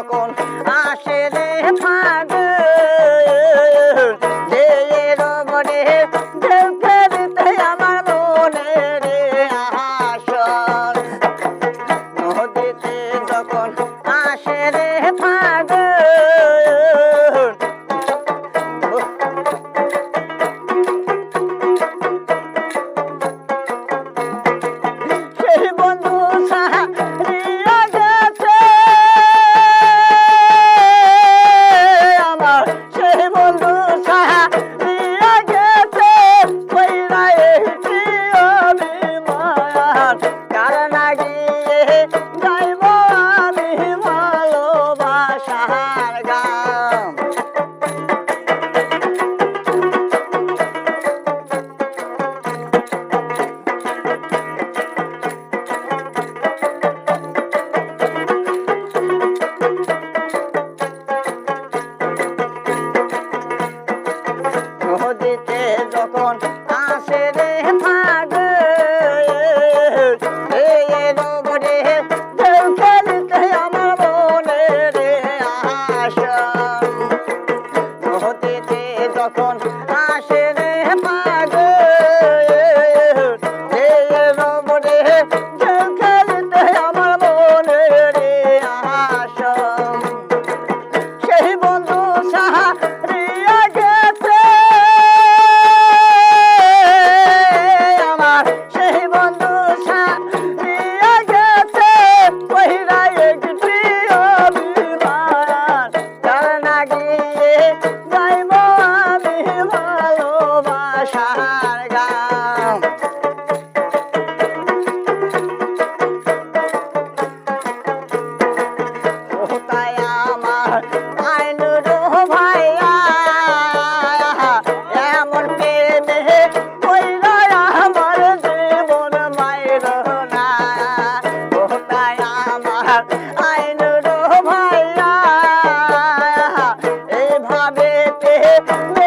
যখন আসে রে ফাগ যখন আসে রে ফাগ Thank you.